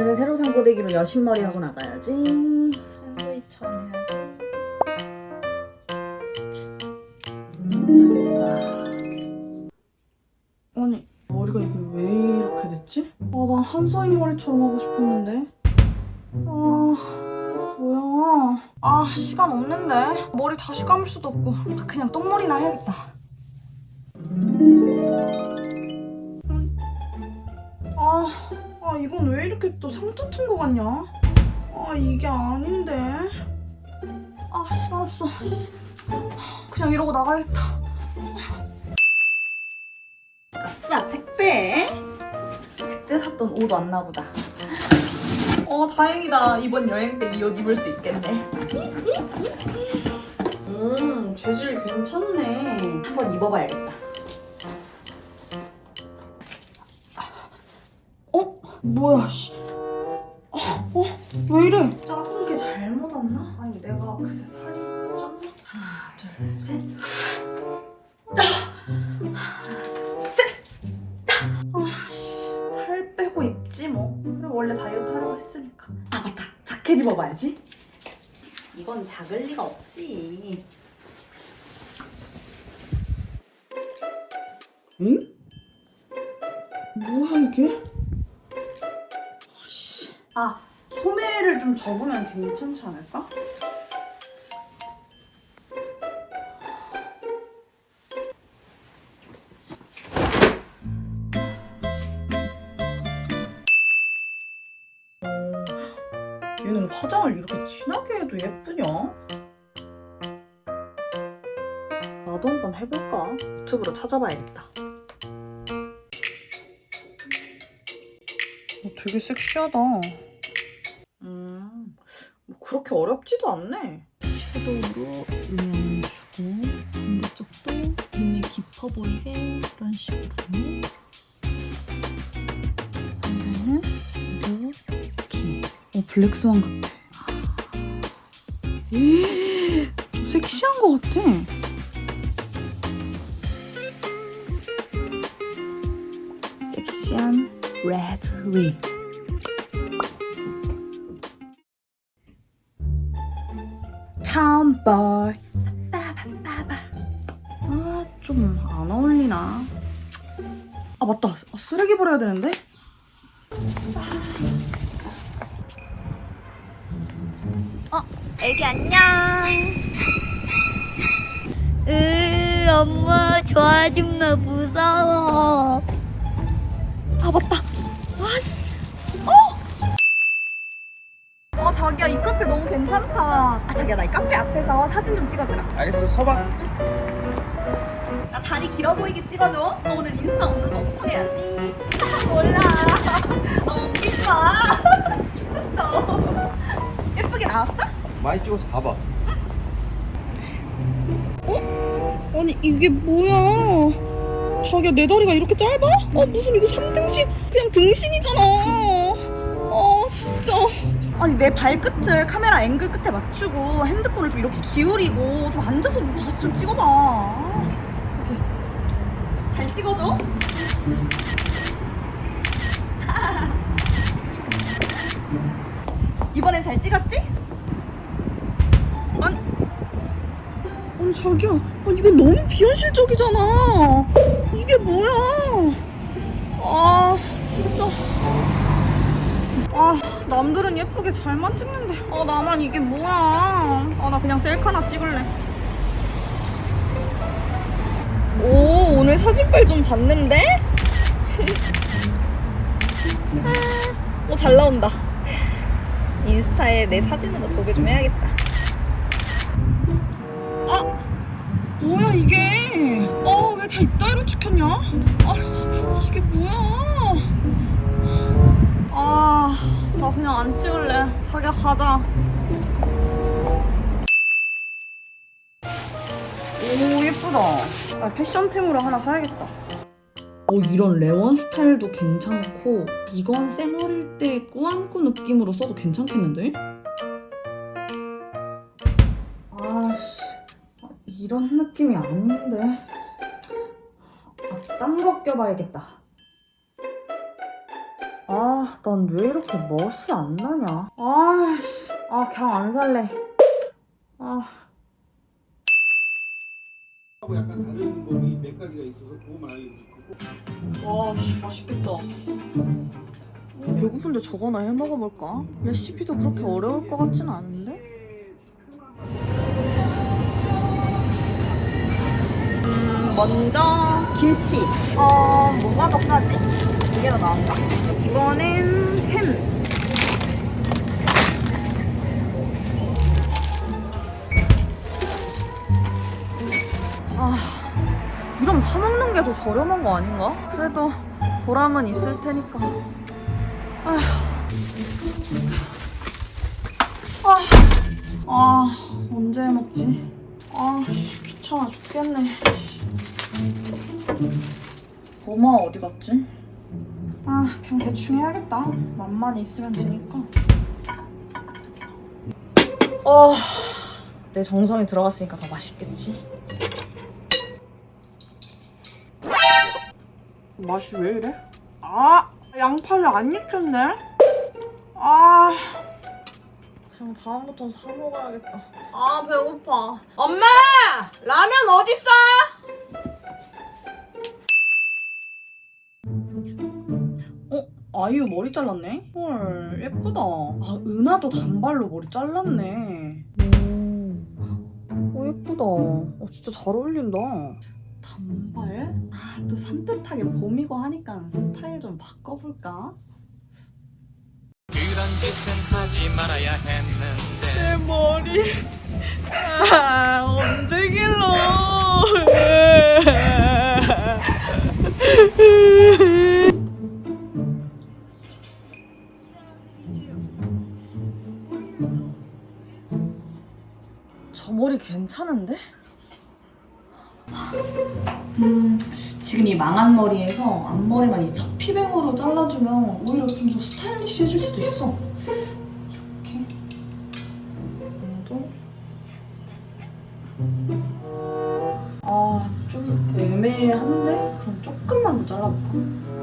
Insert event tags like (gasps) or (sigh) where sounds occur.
오늘은 새로 산 고데기로 여신머리 하고 나가야지. 샌드위처럼 해야지. 아니 머리가 이게 왜 이렇게 됐지? 아난 한서인 머리처럼 하고 싶었는데. 아 뭐야? 아 시간 없는데 머리 다시 감을 수도 없고 아, 그냥 똥머리나 해야겠다. 음. 아, 아 이건 왜 이렇게 또 상처 친거 같냐? 아 이게 아닌데. 아 시간 없어. 씨. 그냥 이러고 나가야겠다. 아싸 택배. 그때 샀던 옷 왔나 보다. 어 다행이다. 이번 여행 때 이 옷 입을 수 있겠네. 음 재질 괜찮네. 한번 입어봐야겠다. 뭐야, 씨. 어? 어? 왜 이래? 작은 게 잘못 왔나? 아니, 내가 그새 살이 쪘나? 하나, 둘, 셋. 아, 셋! 아, 빼고 입지 뭐. 그래, 원래 다이어트 하려고 했으니까. 아, 맞다. 자켓 입어봐야지. 이건 작을 리가 없지. 응? 뭐야, 이게? 씨. 아, 소매를 좀 접으면 괜찮지 않을까? 어, 얘는 화장을 이렇게 진하게 해도 예쁘냐? 나도 한번 해볼까? 유튜브로 찾아봐야겠다. 어, 되게 섹시하다. 그렇게 어렵지도 않네. 섀도우로 음영을 주고 반대쪽도 눈에 깊어 보이게 이런 식으로 그러면은 이렇게 어, 블랙스완 같아. 에이, 좀 (gasps) 섹시한 것 같아. 섹시한 레드 립. 톰보이. 빠바빠바. 아, 좀 안 어울리나. 아, 맞다. 아, 쓰레기 버려야 되는데? 애기 안녕. 으, 엄마 저 아줌마 무서워. 아 맞다. 아씨. 어. 아 자기야 이 카페 너무 괜찮다. 아 자기야 나 이 카페 앞에서 사진 좀 찍어주라. 알겠어 서봐 나 다리 길어 보이게 찍어줘. 어, 오늘 인스타 업로드 엄청 해야지. (laughs) 몰라. (laughs) 아 웃기지 마. (laughs) 미쳤어. 예쁘게 나왔어? 많이 찍어서 봐봐 아니 이게 뭐야? 자기야 내 다리가 이렇게 짧아? 어 무슨 이거 3등신 그냥 등신이잖아. 아 진짜. 아니 내 발끝을 카메라 앵글 끝에 맞추고 핸드폰을 좀 이렇게 기울이고 좀 앉아서 좀 다시 좀 찍어봐. 아, 이렇게 잘 찍어줘. (laughs) 이번엔 잘 찍었지? 아니 아니 자기야 아, 이건 너무 비현실적이잖아 이게 뭐야 아 진짜 아 남들은 예쁘게 잘만 찍는데 아 나만 이게 뭐야 아 나 그냥 셀카나 찍을래 오 오늘 사진빨 좀 봤는데 (laughs) 아, 오잘 나온다 인스타에 내 사진으로 도배 좀 해야겠다 아 뭐야 이게? 어왜다 이따위로 찍혔냐? 아 이게 뭐야? 아 나 그냥 안 찍을래. 자기야 가자. 오 예쁘다. 아, 패션템으로 하나 사야겠다. 어 이런 레원 스타일도 괜찮고 비건 쌩얼일 때 꾸안꾸 느낌으로 써도 괜찮겠는데? 아씨 이런 느낌이 아닌데. 아, 딴거 껴봐야겠다. 아, 난 왜 이렇게 멋이 안 나냐? 아, 씨. 아, 그냥 안 살래. 아, 하고 약간 다른 법이 몇 가지가 있어서 그거만 알고 와, 씨, 맛있겠다. 배고픈데 저거나 해 먹어볼까? 레시피도 그렇게 어려울 것 같진 않은데? 음, 먼저 김치. 어, 뭐가 더 싸지? 이게 더 나은가? 이거는 햄. 아, 이러면 사 먹는 게 더 저렴한 거 아닌가? 그래도 보람은 있을 테니까. 아, 아 언제 먹지? 아, 씨, 귀찮아 죽겠네. 씨. 엄마 어디 갔지? 아, 그냥 대충 해야겠다. 맘만 있으면 되니까. 어, 내 정성이 들어갔으니까 더 맛있겠지. 맛이 왜 이래? 아 양파를 안 익혔네? 아 그냥 다음부터는 사 먹어야겠다 아 배고파 엄마! 라면 어딨어? 아이유 머리 잘랐네? 헐 예쁘다. 아 은하도 단발로 머리 잘랐네. 오 어, 예쁘다. 어, 진짜 잘 어울린다. 단발? 아, 또 산뜻하게 봄이고 하니까 스타일 좀 바꿔볼까? 그런 짓은 하지 말아야 했는데. 내 머리. 아, 언제 길러 (laughs) 괜찮은데? 음, 지금 이 망한 머리에서 앞머리만 이 첫피뱅으로 잘라주면 오히려 좀 더 스타일리시해질 수도 있어. 이렇게. 정도. 아, 좀 애매한데? 그럼 조금만 더 잘라볼까?